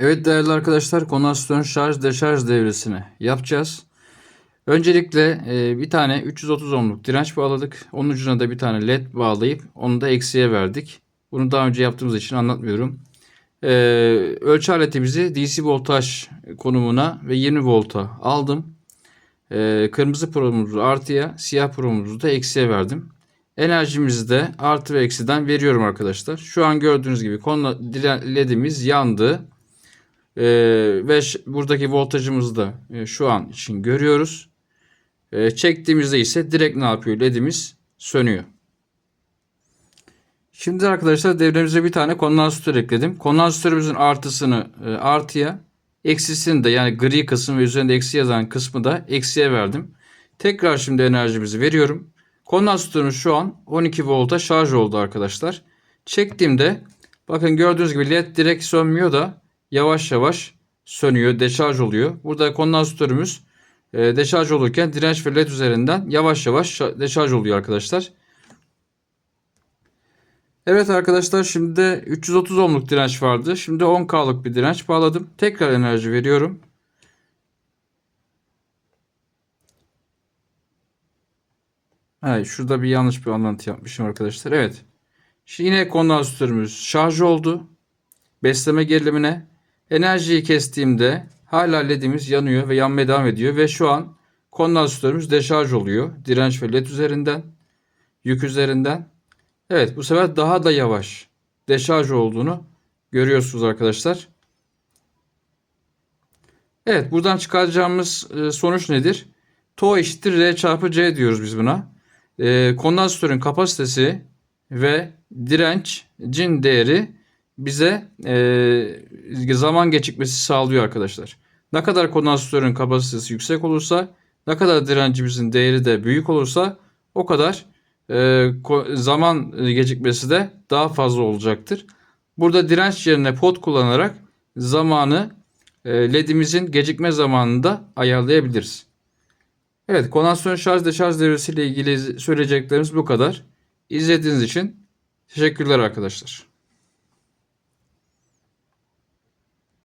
Evet değerli arkadaşlar kondansatörün şarj deşarj devresini yapacağız. Öncelikle e, bir tane 330 ohmluk direnç bağladık. Onun ucuna da bir tane led bağlayıp onu da eksiye verdik. Bunu daha önce yaptığımız için anlatmıyorum. E, ölçü aletimizi DC voltaj konumuna ve 20 volta aldım. E, kırmızı probumuzu artıya, siyah probumuzu da eksiye verdim. Enerjimizi de artı ve eksiden veriyorum arkadaşlar. Şu an gördüğünüz gibi konu ledimiz yandı. Ee, ve buradaki voltajımızı da e, şu an için görüyoruz. Ee, çektiğimizde ise direkt ne yapıyor? LED'imiz sönüyor. Şimdi arkadaşlar devremize bir tane kondansatör ekledim. Kondansatörümüzün artısını e, artıya, eksisini de yani gri kısım ve üzerinde eksi yazan kısmı da eksiye verdim. Tekrar şimdi enerjimizi veriyorum. Kondansatörümüz şu an 12 volta şarj oldu arkadaşlar. Çektiğimde bakın gördüğünüz gibi led direkt sönmüyor da yavaş yavaş sönüyor, deşarj oluyor. Burada kondansatörümüz e, deşarj olurken direnç ve led üzerinden yavaş yavaş şa- deşarj oluyor arkadaşlar. Evet arkadaşlar şimdi de 330 ohmluk direnç vardı. Şimdi 10K'lık bir direnç bağladım. Tekrar enerji veriyorum. Evet, şurada bir yanlış bir anlatı yapmışım arkadaşlar. Evet. Şimdi yine kondansatörümüz şarj oldu. Besleme gerilimine enerjiyi kestiğimde hala ledimiz yanıyor ve yanmaya devam ediyor ve şu an kondansatörümüz deşarj oluyor. Direnç ve led üzerinden, yük üzerinden. Evet bu sefer daha da yavaş deşarj olduğunu görüyorsunuz arkadaşlar. Evet buradan çıkaracağımız e, sonuç nedir? To eşittir R çarpı C diyoruz biz buna. E, kondansatörün kapasitesi ve direncin değeri bize e, zaman geçikmesi sağlıyor arkadaşlar. Ne kadar kondansatörün kapasitesi yüksek olursa, ne kadar direncimizin değeri de büyük olursa o kadar e, zaman gecikmesi de daha fazla olacaktır. Burada direnç yerine pot kullanarak zamanı e, ledimizin gecikme zamanını da ayarlayabiliriz. Evet, kondansatör şarj deşarj devresiyle ilgili söyleyeceklerimiz bu kadar. İzlediğiniz için teşekkürler arkadaşlar.